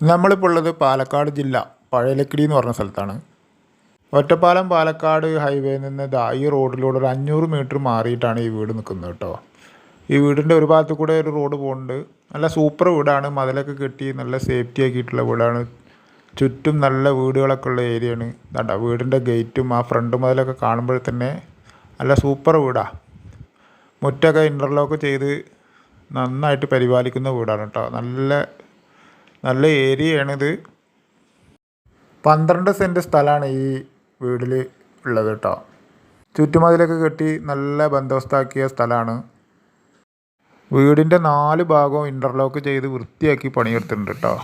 നമ്മളിപ്പോൾ ഉള്ളത് പാലക്കാട് ജില്ല പഴയലക്കിടി എന്ന് പറഞ്ഞ സ്ഥലത്താണ്. ഒറ്റപ്പാലം പാലക്കാട് ഹൈവേയിൽ നിന്ന് ദാ ഈ റോഡിലൂടെ ഒരു അഞ്ഞൂറ് മീറ്റർ മാറിയിട്ടാണ് ഈ വീട് നിൽക്കുന്നത് കേട്ടോ. ഈ വീടിന്റെ ഒരു ഭാഗത്ത് കൂടെ ഒരു റോഡ് പോകുന്നുണ്ട്. നല്ല സൂപ്പർ വീടാണ്. മതിലൊക്കെ കെട്ടി നല്ല സേഫ്റ്റി ആക്കിയിട്ടുള്ള വീടാണ്. ചുറ്റും നല്ല വീടുകളൊക്കെ ഉള്ള ഏരിയയാണ് കണ്ട വീടിന്റെ ഗേറ്റും ആ ഫ്രണ്ട് മതിലൊക്കെ കാണുമ്പോൾ തന്നെ നല്ല സൂപ്പർ വീടാണ് മുറ്റൊക്കെ ഇന്റർലോക്ക് ചെയ്ത് നന്നായിട്ട് പരിപാലിക്കുന്ന വീടാണ് കേട്ടോ. നല്ല നല്ല ഏരിയയാണിത്. പന്ത്രണ്ട് സെന്റ് സ്ഥലമാണ് ഈ വീട്ടിൽ ഉള്ളത് കേട്ടോ ചുറ്റുമതിലൊക്കെ കെട്ടി നല്ല ബന്ധവസ്ഥാക്കിയ സ്ഥലമാണ് വീടിന്റെ നാല് ഭാഗവും ഇന്റർലോക്ക് ചെയ്ത് വൃത്തിയാക്കി പണിയെടുത്തിട്ടുണ്ട് കേട്ടോ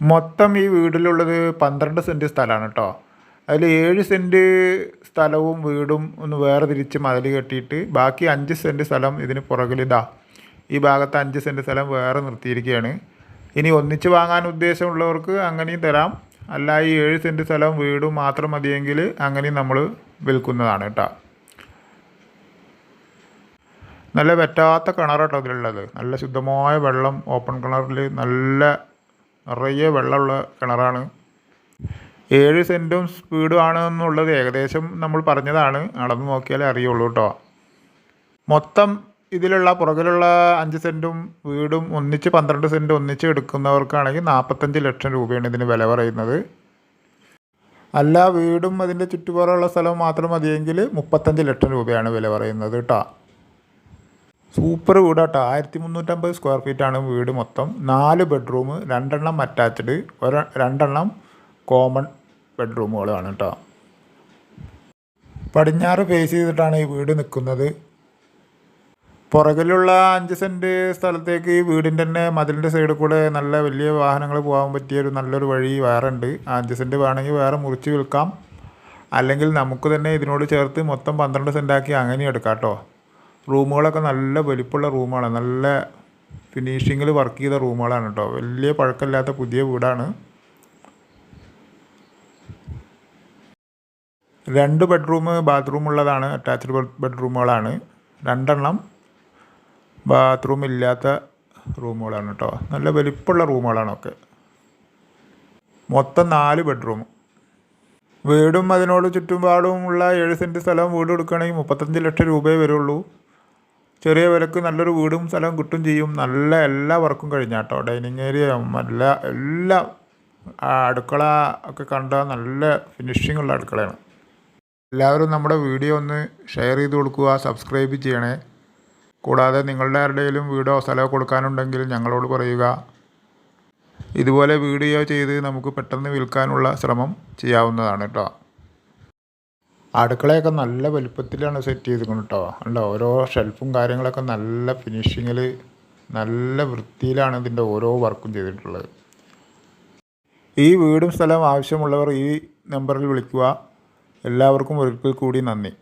മൊത്തം ഈ വീട്ടിലുള്ളത് പന്ത്രണ്ട് സെന്റ് സ്ഥലമാണ് കേട്ടോ അതിൽ ഏഴ് സെന്റ് സ്ഥലവും വീടും ഒന്ന് വേറെ തിരിച്ച് മതിൽ കെട്ടിയിട്ട് ബാക്കി അഞ്ച് സെന്റ് സ്ഥലം ഇതിന് പുറകിൽ ഇതാ. ഈ ഭാഗത്ത് അഞ്ച് സെന്റ് സ്ഥലം വേറെ നിർത്തിയിരിക്കുകയാണ് ഇനി ഒന്നിച്ച് വാങ്ങാൻ ഉദ്ദേശമുള്ളവർക്ക് അങ്ങനെയും തരാം. അല്ല ഈ ഏഴ് സെന്റ് സ്ഥലം വീടും മാത്രം മതിയെങ്കിൽ അങ്ങനെയും നമ്മൾ വിൽക്കുന്നതാണ് കേട്ടോ. നല്ല വറ്റാത്ത കിണറാട്ടോ അതിലുള്ളത് നല്ല ശുദ്ധമായ വെള്ളം ഓപ്പൺ കിണറിൽ നല്ല നിറയെ വെള്ളമുള്ള കിണറാണ്. ഏഴ് സെന്റും സ്പീഡുമാണ് എന്നുള്ളത് ഏകദേശം നമ്മൾ പറഞ്ഞതാണ്. അളന്ന് നോക്കിയാലേ അറിയുള്ളൂ കേട്ടോ. മൊത്തം ഇതിലുള്ള പുറകിലുള്ള അഞ്ച് സെന്റും വീടും ഒന്നിച്ച് പന്ത്രണ്ട് സെന്റ് ഒന്നിച്ച് എടുക്കുന്നവർക്കാണെങ്കിൽ നാൽപ്പത്തഞ്ച് ലക്ഷം രൂപയാണ് ഇതിന് വില പറയുന്നത്. അല്ല വീടും അതിന്റെ ചുറ്റുപാടുള്ള സ്ഥലവും മാത്രം മതിയെങ്കിൽ മുപ്പത്തഞ്ച് ലക്ഷം രൂപയാണ് വില പറയുന്നത് കേട്ടോ സൂപ്പർ വീടാട്ടോ ആയിരത്തി മുന്നൂറ്റമ്പത് സ്ക്വയർ ഫീറ്റാണ് വീട് മൊത്തം. നാല് ബെഡ്റൂം രണ്ടെണ്ണം അറ്റാച്ച്ഡ് ഒരു രണ്ടെണ്ണം കോമൺ ബെഡ്റൂമുകളാണ് കേട്ടോ പടിഞ്ഞാറ് ഫേസ് ചെയ്തിട്ടാണ് ഈ വീട് നിൽക്കുന്നത് പുറകിലുള്ള അഞ്ച് സെന്റ് സ്ഥലത്തേക്ക് വീടിന്റെ തന്നെ മതിലിന്റെ സൈഡിൽ കൂടെ നല്ല വലിയ വാഹനങ്ങൾ പോകാൻ പറ്റിയ ഒരു നല്ലൊരു വഴി വേറെ ഉണ്ട് അഞ്ച് സെന്റ് വേണമെങ്കിൽ വേറെ മുറിച്ച് വിൽക്കാം. അല്ലെങ്കിൽ നമുക്ക് തന്നെ ഇതിനോട് ചേർത്ത് മൊത്തം പന്ത്രണ്ട് സെന്റാക്കി അങ്ങനെ എടുക്കാം കേട്ടോ റൂമുകളൊക്കെ നല്ല വലിപ്പമുള്ള റൂമാണ് നല്ല ഫിനിഷിങ്ങിൽ വർക്ക് ചെയ്ത റൂമുകളാണ് കേട്ടോ വലിയ പഴക്കമില്ലാത്ത പുതിയ വീടാണ്. രണ്ട് ബെഡ്റൂം ബാത്റൂം ഉള്ളതാണ്. അറ്റാച്ച്ഡ് ബെഡ്റൂമുകളാണ് രണ്ടെണ്ണം. ബാത്റൂം ഇല്ലാത്ത റൂമുകളാണ് കേട്ടോ. നല്ല വലിപ്പമുള്ള റൂമുകളാണൊക്കെ മൊത്തം നാല് ബെഡ്റൂം വീടും അതിനോട് ചുറ്റുപാടും ഉള്ള ഏഴ് സെന്റ് സ്ഥലം വീട് എടുക്കുകയാണെങ്കിൽ മുപ്പത്തഞ്ച് ലക്ഷം രൂപയെ വരുള്ളൂ. ചെറിയ വിലക്ക് നല്ലൊരു വീടും സ്ഥലവും കിട്ടും ചെയ്യും. നല്ല എല്ലാ വർക്കും കഴിഞ്ഞാട്ടോ ഡൈനിങ് ഏരിയ എല്ലാ എല്ലാം അടുക്കള ഒക്കെ കണ്ട നല്ല ഫിനിഷിംഗ് ഉള്ള അടുക്കളയാണ്. എല്ലാവരും നമ്മുടെ വീഡിയോ ഒന്ന് ഷെയർ ചെയ്ത് കൊടുക്കുക സബ്സ്ക്രൈബ് ചെയ്യണേ. കൂടാതെ നിങ്ങളുടെ ആരുടെയും വീടോ സ്ഥലമോ കൊടുക്കാനുണ്ടെങ്കിൽ ഞങ്ങളോട് പറയുക. ഇതുപോലെ വീഡിയോ ചെയ്ത് നമുക്ക് പെട്ടെന്ന് വിൽക്കാനുള്ള ശ്രമം ചെയ്യാവുന്നതാണ് കേട്ടോ. അടുക്കളയൊക്കെ നല്ല വലുപ്പത്തിലാണ് സെറ്റ് ചെയ്തിരിക്കുന്നത് കേട്ടോ. അല്ല ഓരോ ഷെൽഫും കാര്യങ്ങളൊക്കെ നല്ല ഫിനിഷിങ്ങിൽ നല്ല വൃത്തിയിലാണ് ഇതിന്റെ ഓരോ വർക്കും ചെയ്തിട്ടുള്ളത്. ഈ വീടും സ്ഥലം ആവശ്യമുള്ളവർ ഈ നമ്പറിൽ വിളിക്കുക. എല്ലാവർക്കും ഒരിക്കൽ കൂടി നന്ദി.